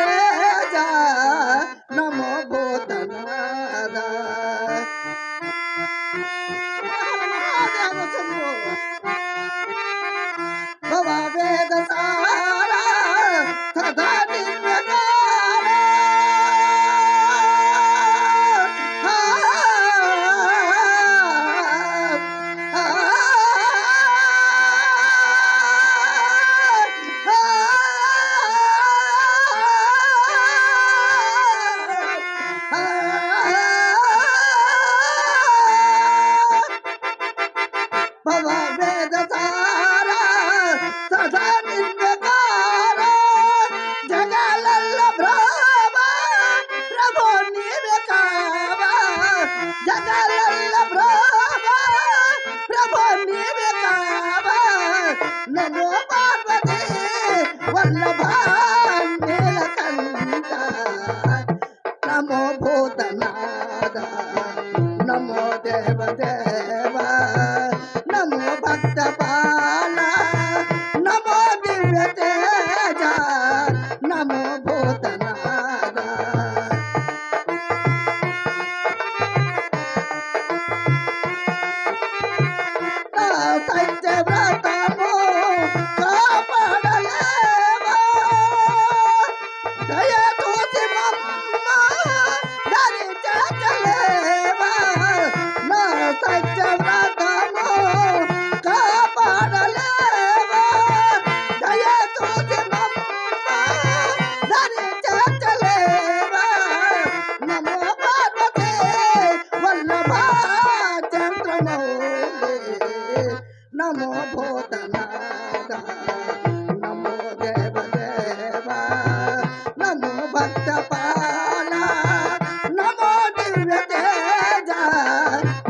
Yeah.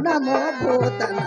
ನಮೋ ಭೂತನಾ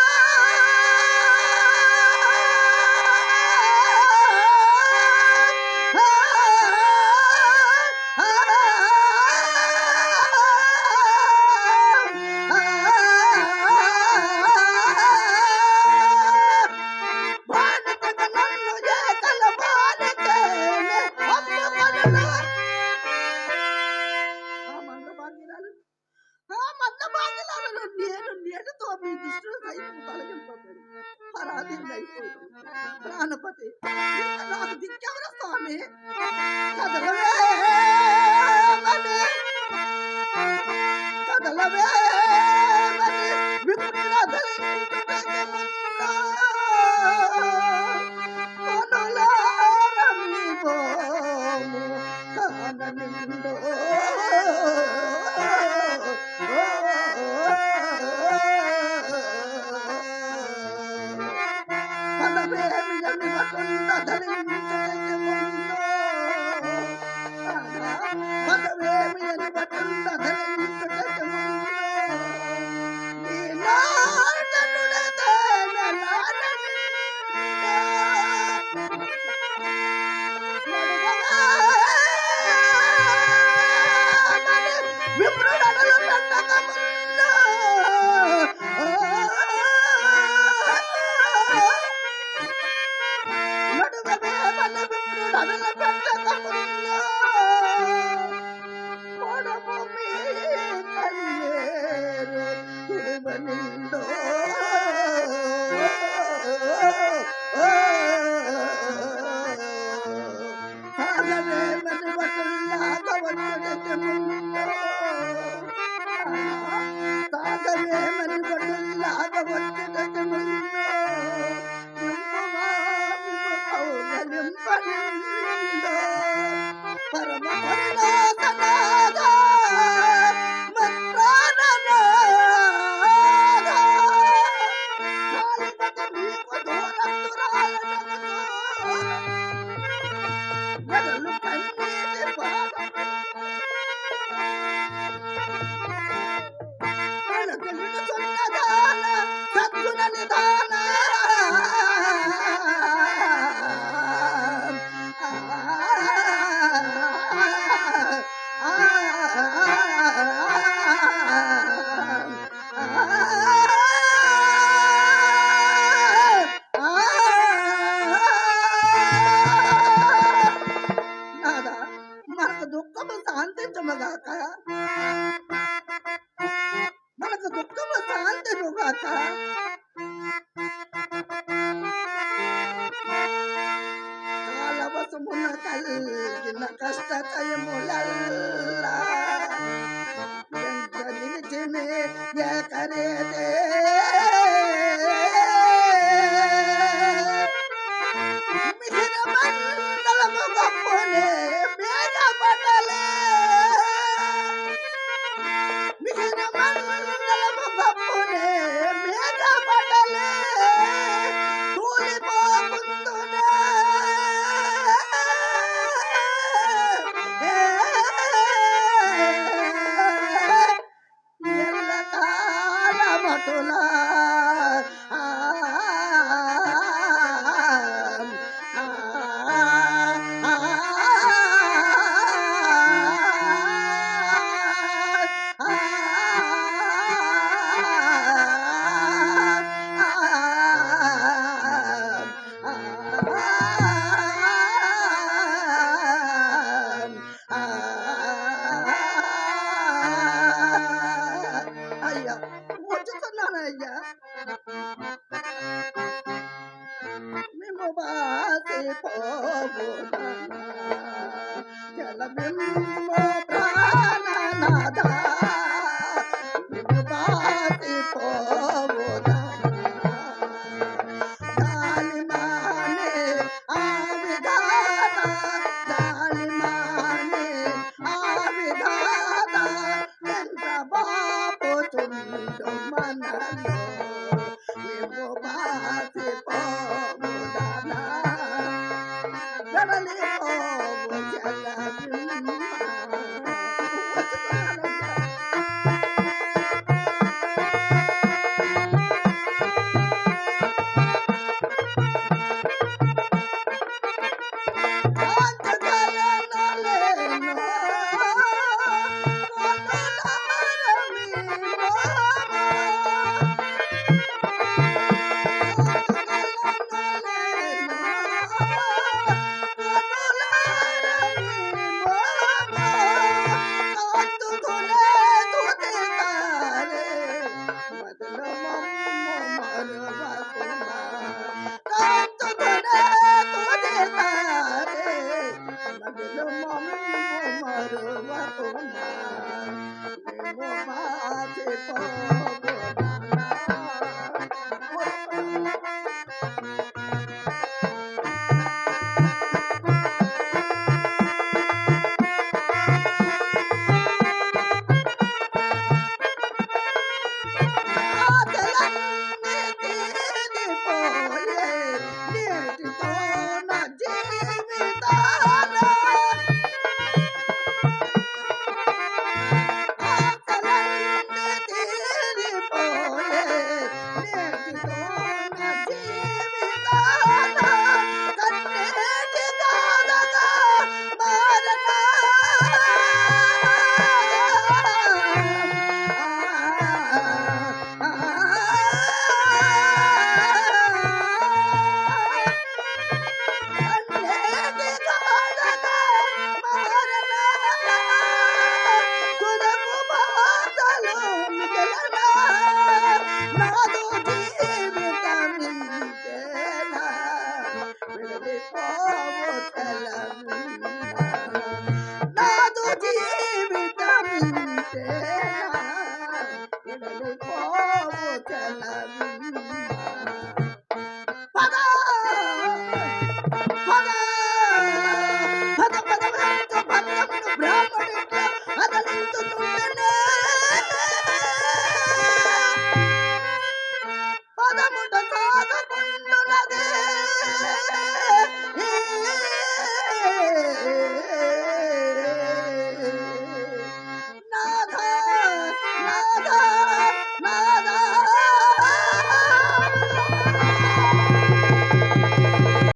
मेरे मिलन वसंत धरिंचयके मुंडो मत वे मिलन वसंत धरिंचयके मुंडो తాతవే మరి పరమ పరిణామ आता है। 走了 Thank you.